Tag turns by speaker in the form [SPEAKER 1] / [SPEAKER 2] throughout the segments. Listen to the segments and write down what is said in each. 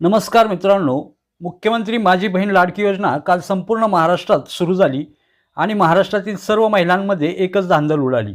[SPEAKER 1] नमस्कार मित्रांनो. मुख्यमंत्री माझी बहीण लाडकी योजना काल संपूर्ण महाराष्ट्रात सुरू झाली आणि महाराष्ट्रातील सर्व महिलांमध्ये एकच धांदल उडाली.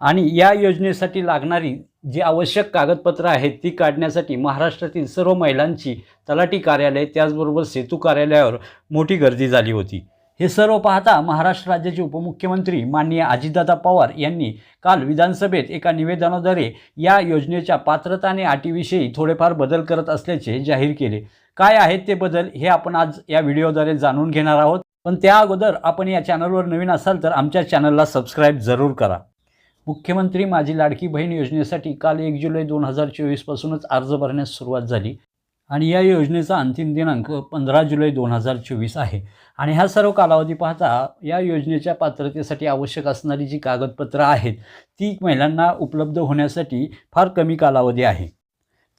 [SPEAKER 1] आणि या योजनेसाठी लागणारी जी आवश्यक कागदपत्रं आहेत ती काढण्यासाठी महाराष्ट्रातील सर्व महिलांची तलाठी कार्यालय त्याचबरोबर सेतू कार्यालयावर मोठी गर्दी झाली होती. हे सर्व पाहता महाराष्ट्र राज्याचे उपमुख्यमंत्री माननीय अजितदादा पवार यांनी काल विधानसभेत एका निवेदनाद्वारे या योजनेच्या पात्रता आणि अटीविषयी थोडेफार बदल करत असल्याचे जाहीर केले. काय आहेत ते बदल हे आपण आज या व्हिडिओद्वारे जाणून घेणार आहोत. पण त्या अगोदर आपण या चॅनलवर नवीन असाल तर आमच्या चॅनलला सबस्क्राईब जरूर करा. मुख्यमंत्री माझी लाडकी बहीण योजनेसाठी काल एक जुलै दोन हजार चोवीसपासूनच अर्ज भरण्यास सुरुवात झाली. आणि या योजनेचा अंतिम दिनांक पंधरा जुलै दोन हजार चोवीस आहे. आणि हा सर्व कालावधी पाहता या योजनेच्या पात्रतेसाठी आवश्यक असणारी जी कागदपत्रं आहेत ती महिलांना उपलब्ध होण्यासाठी फार कमी कालावधी आहे.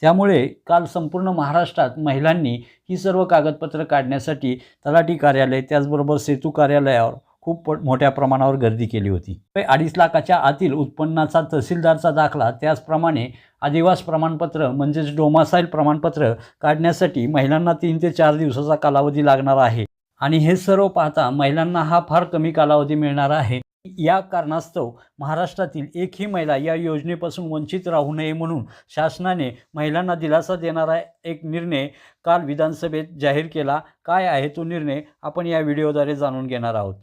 [SPEAKER 1] त्यामुळे काल संपूर्ण महाराष्ट्रात महिलांनी ही सर्व कागदपत्रं काढण्यासाठी तलाठी कार्यालय त्याचबरोबर सेतू कार्यालयावर खूप मोठ्या प्रमाणावर गर्दी केली होती. अडीच लाखाच्या आतील उत्पन्नाचा तहसीलदारचा दाखला त्याचप्रमाणे आदिवास प्रमाणपत्र म्हणजेच डोमासाईल प्रमाणपत्र काढण्यासाठी महिलांना तीन ते चार दिवसाचा कालावधी लागणार आहे. आणि हे सर्व पाहता महिलांना हा फार कमी कालावधी मिळणार आहे. या कारणास्तव महाराष्ट्रातील एकही महिला या योजनेपासून वंचित राहू नये म्हणून शासनाने महिलांना दिलासा देणारा एक निर्णय काल विधानसभेत जाहीर केला. काय आहे तो निर्णय? आपण या व्हिडिओद्वारे जाणून घेणार आहोत.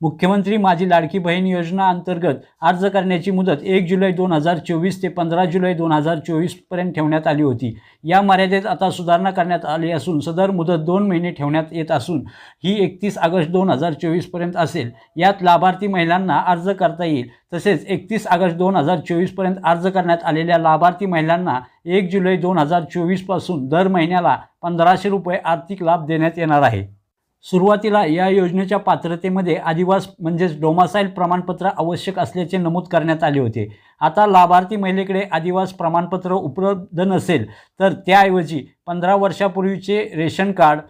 [SPEAKER 1] मुख्यमंत्री माझी लाडकी बहीण योजना अंतर्गत अर्ज करण्याची मुदत एक जुलै दोन हजार चोवीस ते पंधरा जुलै दोन हजार चोवीसपर्यंत ठेवण्यात आली होती. या मर्यादेत आता सुधारणा करण्यात आली असून सदर मुदत दोन महिने ठेवण्यात येत असून ही एकतीस ऑगस्ट दोन हजार चोवीसपर्यंत असेल. यात लाभार्थी महिलांना अर्ज करता येईल. तसेच एकतीस ऑगस्ट दोन हजार चोवीसपर्यंत अर्ज करण्यात आलेल्या लाभार्थी महिलांना एक जुलै दोन हजार चोवीसपासून दर महिन्याला पंधराशे रुपये आर्थिक लाभ देण्यात येणार आहे. सुरुवातीला या योजनेच्या पात्रतेमध्ये आदिवास म्हणजेच डोमासाईल प्रमाणपत्र आवश्यक असल्याचे नमूद करण्यात आले होते. आता लाभार्थी महिलेकडे आदिवास प्रमाणपत्र उपलब्ध नसेल तर त्याऐवजी पंधरा वर्षापूर्वीचे रेशन कार्ड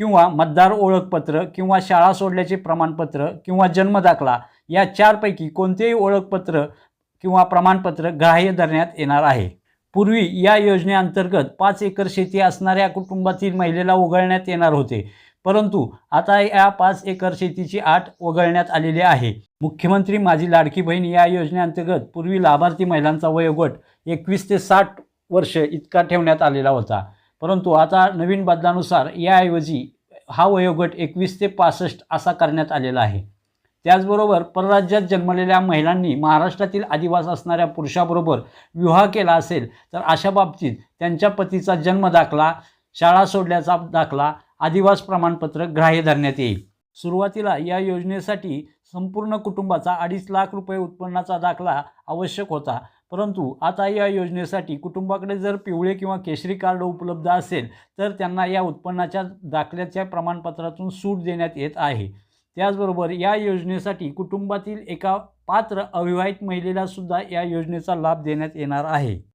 [SPEAKER 1] किंवा मतदार ओळखपत्र किंवा शाळा सोडल्याचे प्रमाणपत्र किंवा जन्मदाखला या चारपैकी कोणतेही ओळखपत्र किंवा प्रमाणपत्र ग्राह्य धरण्यात येणार आहे. पूर्वी या योजनेअंतर्गत पाच एकर शेती असणाऱ्या कुटुंबातील महिलेला उघडण्यात येणार होते. परंतु आता या पाच एकर शेतीची आठ वगळण्यात आलेली आहे. मुख्यमंत्री माझी लाडकी बहीण या योजनेअंतर्गत पूर्वी लाभार्थी महिलांचा वयोगट एकवीस ते साठ वर्ष इतका ठेवण्यात आलेला होता. परंतु आता नवीन बदलानुसार याऐवजी हा वयोगट एकवीस ते पासष्ट असा करण्यात आलेला आहे. त्याचबरोबर परराज्यात जन्मलेल्या महिलांनी महाराष्ट्रातील आदिवास असणाऱ्या पुरुषाबरोबर विवाह केला असेल तर अशा बाबतीत त्यांच्या पतीचा जन्मदाखला शाळा सोडल्याचा दाखला आदिवास प्रमाणपत्र ग्राह्य धरण्यात येईल. सुरुवातीला या योजनेसाठी संपूर्ण कुटुंबाचा अडीच लाख रुपये उत्पन्नाचा दाखला आवश्यक होता. परंतु आता या योजनेसाठी कुटुंबाकडे जर पिवळे किंवा केशरी कार्ड उपलब्ध असेल तर त्यांना या उत्पन्नाच्या दाखल्याच्या प्रमाणपत्रातून सूट देण्यात येत आहे. त्याचबरोबर या योजनेसाठी कुटुंबातील एका पात्र अविवाहित महिलेलासुद्धा या योजनेचा लाभ देण्यात येणार आहे.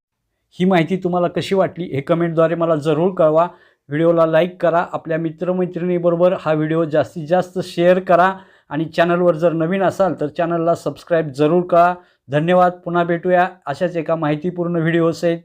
[SPEAKER 1] ही माहिती तुम्हाला कशी वाटली हे कमेंटद्वारे मला जरूर कळवा. व्हिडिओला लाईक करा आपल्या मित्रमैत्रिणीबरोबर हा व्हिडिओ जास्तीत जास्त शेअर करा आणि चॅनलवर जर नवीन असाल तर चॅनलला सबस्क्राईब जरूर करा. धन्यवाद पुन्हा भेटूया अशाच एका माहितीपूर्ण व्हिडिओसहित.